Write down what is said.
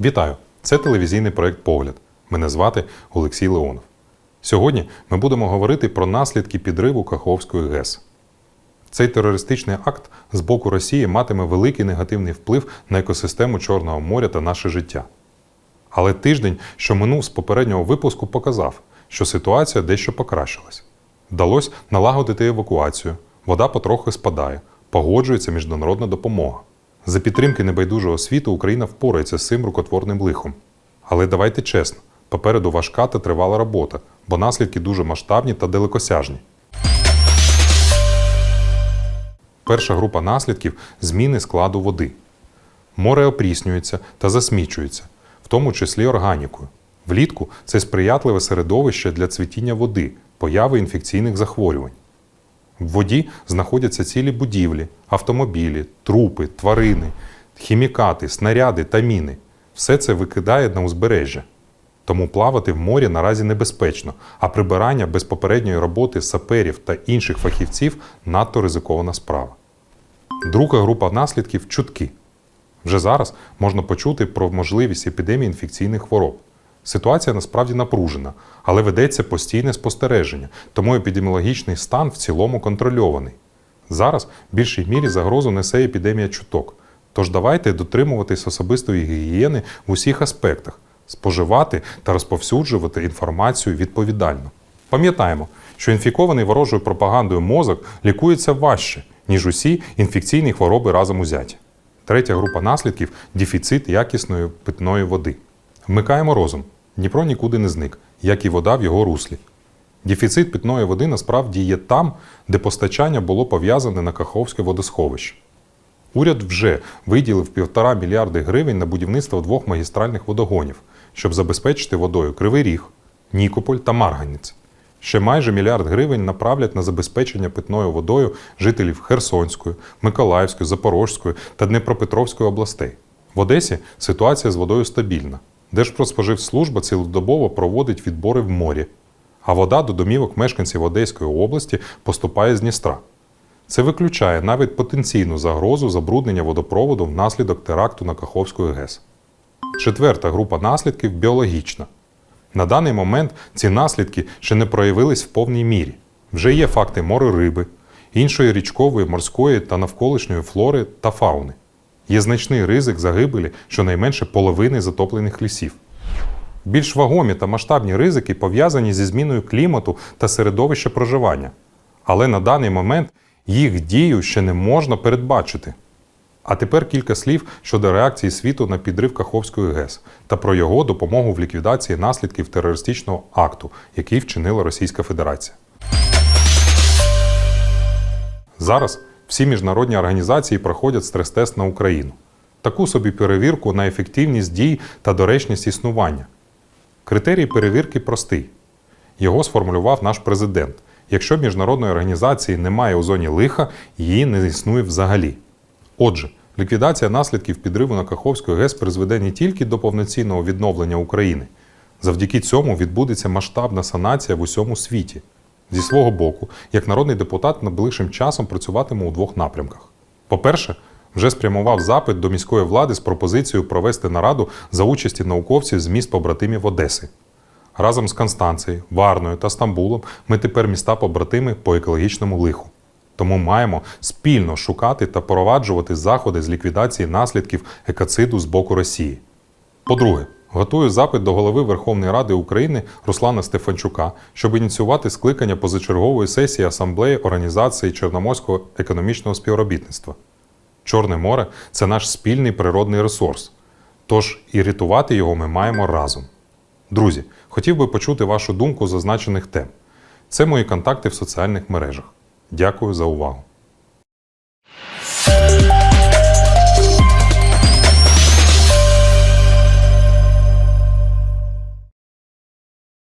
Вітаю! Це телевізійний проект Погляд. Мене звати Олексій Леонов. Сьогодні ми будемо говорити про наслідки підриву Каховської ГЕС. Цей терористичний акт з боку Росії матиме великий негативний вплив на екосистему Чорного моря та наше життя. Але тиждень, що минув з попереднього випуску, показав, що ситуація дещо покращилась. Вдалося налагодити евакуацію, вода потрохи спадає, погоджується міжнародна допомога. За підтримки небайдужого світу Україна впорається з цим рукотворним лихом. Але давайте чесно, попереду важка та тривала робота, бо наслідки дуже масштабні та далекосяжні. Перша група наслідків зміни складу води. Море опріснюється та засмічується, в тому числі органікою. Влітку це сприятливе середовище для цвітіння води, появи інфекційних захворювань. В воді знаходяться цілі будівлі, автомобілі, трупи, тварини, хімікати, снаряди та міни. Все це викидає на узбережжя. Тому плавати в морі наразі небезпечно, а прибирання без попередньої роботи саперів та інших фахівців надто ризикована справа. Друга група наслідків чутки. Вже зараз можна почути про можливість епідемії інфекційних хвороб. Ситуація насправді напружена, але ведеться постійне спостереження, тому епідеміологічний стан в цілому контрольований. Зараз в більшій мірі загрозу несе епідемія чуток. Тож давайте дотримуватись особистої гігієни в усіх аспектах, споживати та розповсюджувати інформацію відповідально. Пам'ятаємо, що інфікований ворожою пропагандою мозок лікується важче, ніж усі інфекційні хвороби разом узяті. Третя група наслідків дефіцит якісної питної води. Вмикаємо розум. Дніпро нікуди не зник, як і вода в його руслі. Дефіцит питної води насправді є там, де постачання було пов'язане на Каховське водосховище. Уряд вже виділив півтора мільярди гривень на будівництво двох магістральних водогонів, щоб забезпечити водою Кривий Ріг, Нікополь та Марганець. Ще майже мільярд гривень направлять на забезпечення питною водою жителів Херсонської, Миколаївської, Запорозької та Дніпропетровської областей. В Одесі ситуація з водою стабільна. Держпродспоживслужба цілодобово проводить відбори в морі, а вода до домівок мешканців Одеської області поступає з Дністра. Це виключає навіть потенційну загрозу забруднення водопроводу внаслідок теракту на Каховської ГЕС. Четверта група наслідків біологічна. На даний момент ці наслідки ще не проявились в повній мірі. Вже є факти морериби, іншої річкової, морської та навколишньої флори та фауни. Є значний ризик загибелі щонайменше половини затоплених лісів. Більш вагомі та масштабні ризики пов'язані зі зміною клімату та середовища проживання. Але на даний момент їх дію ще не можна передбачити. А тепер кілька слів щодо реакції світу на підрив Каховської ГЕС та про його допомогу в ліквідації наслідків терористичного акту, який вчинила Російська Федерація. Зараз всі міжнародні організації проходять стрес-тест на Україну. Таку собі перевірку на ефективність дій та доречність існування. Критерій перевірки простий. Його сформулював наш президент. Якщо міжнародної організації немає у зоні лиха, її не існує взагалі. Отже, ліквідація наслідків підриву на Каховську ГЕС призведе не тільки до повноцінного відновлення України. Завдяки цьому відбудеться масштабна санація в усьому світі. Зі свого боку, як народний депутат найближчим часом працюватиму у двох напрямках. По-перше, вже спрямував запит до міської влади з пропозицією провести нараду за участі науковців з міст побратимів Одеси. Разом з Констанцією, Варною та Стамбулом ми тепер міста побратими по екологічному лиху. Тому маємо спільно шукати та проваджувати заходи з ліквідації наслідків екоциду з боку Росії. По-друге, готую запит до голови Верховної Ради України Руслана Стефанчука, щоб ініціювати скликання позачергової сесії Асамблеї Організації Чорноморського економічного співробітництва. Чорне море це наш спільний природний ресурс. Тож і рятувати його ми маємо разом. Друзі, хотів би почути вашу думку зазначених тем. Це мої контакти в соціальних мережах. Дякую за увагу.